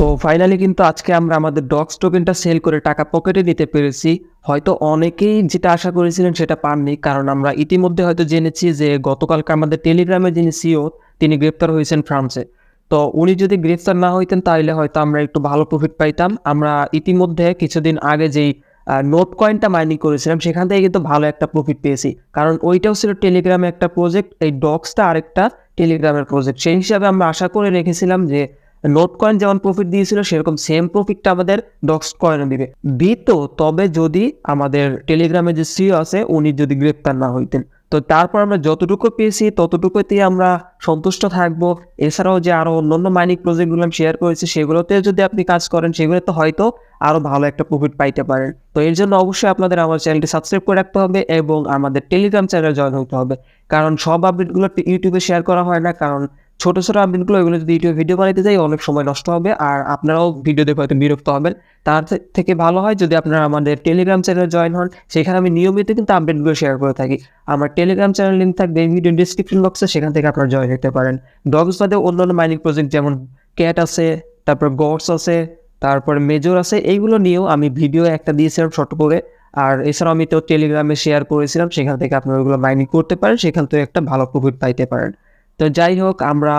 তো ফাইনালি কিন্তু আজকে আমরা আমাদের ডগস টোকেনটা সেল করে টাকা পকেটে নিতে পেরেছি। হয়তো অনেকেই যেটা আশা করেছিলেন সেটা পাননি, কারণ আমরা ইতিমধ্যে হয়তো জেনেছি যে গতকালকে আমাদের টেলিগ্রামে যিনি সিও তিনি গ্রেপ্তার হয়েছেন ফ্রান্সে। তো উনি যদি গ্রেফতার না হইতেন তাহলে হয়তো আমরা একটু ভালো প্রফিট পাইতাম। আমরা ইতিমধ্যে কিছুদিন আগে যেই নোট কয়েনটা মাইনিং করেছিলাম, সেখান থেকে কিন্তু ভালো একটা প্রফিট পেয়েছি। কারণ ওইটাও ছিল টেলিগ্রামে একটা প্রজেক্ট এই ডক্সটা আরেকটা টেলিগ্রামের প্রজেক্ট সেই হিসাবে আমরা আশা করে রেখেছিলাম যে নোট কয়েন যেমন প্রফিট দিয়েছিল, সেরকম সেম প্রফিটটা আমাদের ডক্স কয়েনও দিবে। দিত তবে যদি আমাদের টেলিগ্রামে যে সিও আছে, উনি যদি গ্রেপ্তার না হইতেন। তো তারপর আমরা যতটুকু পেয়েছি, ততটুকুতে আমরা সন্তুষ্ট থাকব। এছাড়াও যে আরও অন্যান্য মাইনিং প্রজেক্টগুলো আমি শেয়ার করেছি, সেগুলোতে যদি আপনি কাজ করেন, সেগুলোতে হয়তো আরও ভালো একটা প্রফিট পাইতে পারেন। তো এর জন্য অবশ্যই আপনাদের আমার চ্যানেলটি সাবস্ক্রাইব করে রাখতে হবে এবং আমাদের টেলিগ্রাম চ্যানেল জয়েন হতে হবে। কারণ সব আপডেটগুলো ইউটিউবে শেয়ার করা হয় না, কারণ ছোট ছোট আপডেটগুলো এগুলো যদি ইউটিউবে ভিডিও বানাইতে যাই, অনেক সময় নষ্ট হবে। আর আপনারাও ভিডিও দেখে হয়তো বিরক্ত হবেন। তার থেকে ভালো হয় যদি আপনারা আমাদের টেলিগ্রাম চ্যানেলে জয়েন হন। সেখানে আমি নিয়মিত কিন্তু আপডেটগুলো শেয়ার করে থাকি। আমার টেলিগ্রাম চ্যানেল লিঙ্ক থাকবে ভিডিও ডিসক্রিপশন বক্সে সেখান থেকে আপনারা জয়েন হতে পারেন। ডগস বাদে অন্যান্য মাইনিং প্রজেক্ট যেমন ক্যাট আছে, তারপর গডস আছে, তারপরে মেজর আছে, এইগুলো নিয়েও আমি ভিডিও একটা দিয়েছিলাম ছোট করে। আর এছাড়াও আমি তো টেলিগ্রামে শেয়ার করেছিলাম, সেখান থেকে আপনারা ওগুলো মাইনিং করতে পারেন, সেখান থেকে একটা ভালো প্রফিট পাইতে পারেন। তো যাই হোক, আমরা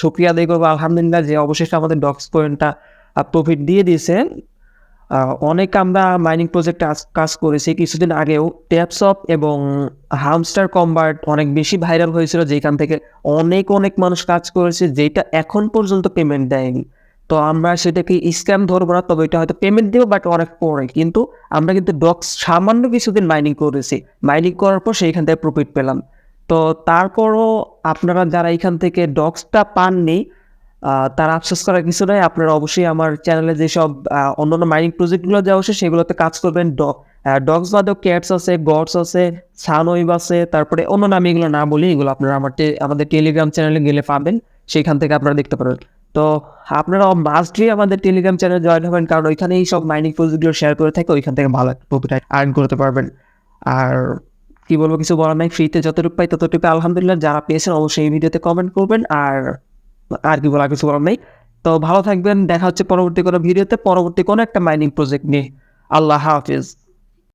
শুক্রিয়া আদায় করব। আলহামদুলিল্লাহ যে অবশেষে আমাদের ডক্স পয়েন্টটা প্রফিট দিয়ে দিয়েছে। অনেক আমরা মাইনিং প্রজেক্টে কাজ করেছি কিছুদিন আগেও। ট্যাপসপ এবং হামস্টার কম্বার্ট অনেক বেশি ভাইরাল হয়েছিল, যেখান থেকে অনেক অনেক মানুষ কাজ করেছে, যেটা এখন পর্যন্ত পেমেন্ট দেয়নি। তো আমরা সেটাকে স্ক্যাম ধরবো না, তবে এটা হয়তো পেমেন্ট দেবো বাট অনেক পরে। কিন্তু আমরা কিন্তু ডক্স সামান্য কিছুদিন মাইনিং করেছি। মাইনিং করার পর সেইখান থেকে প্রফিট পেলাম। তো তারপরও আপনারা যারা এখান থেকে ডক্সটা পাননি তার আফসোস করার কিছু নাই। আপনারা অবশ্যই আমার চ্যানেলে যেসব অন্যান্য মাইনিং প্রজেক্টগুলো দেওয়া হচ্ছে, সেগুলোতে কাজ করবেন। ডগস বাদেও ক্যাটস আছে গডস আছে সানওয়েভ আছে, তারপরে অন্য আমি এগুলো না বলি, এগুলো আপনারা আমার আমাদের টেলিগ্রাম চ্যানেলে গেলে পাবেন। সেখান থেকে আপনারা দেখতে পারেন। তো আপনারা মাস্টলি আমাদের টেলিগ্রাম চ্যানেলে জয়েন হবেন, কারণ ওইখানেই সব মাইনিং প্রজেক্টগুলো শেয়ার করে থাকে, ওইখান থেকে ভালো প্রফিট আর্ন করতে পারবেন। আর কি বলব, কিছু বলার নাই ফ্রিতে যতটুকু পাই ততটুকু আলহামদুলিল্লাহ যারা পেয়েছেন অবশ্যই এই ভিডিওতে কমেন্ট করবেন। আর আর কি বলার, কিছু বলার নেই। তো ভালো থাকবেন, দেখা হচ্ছে পরবর্তী কোনো ভিডিওতে। পরবর্তী কোনো একটা মাইনিং প্রজেক্ট নিয়ে। আল্লাহ হাফিজ।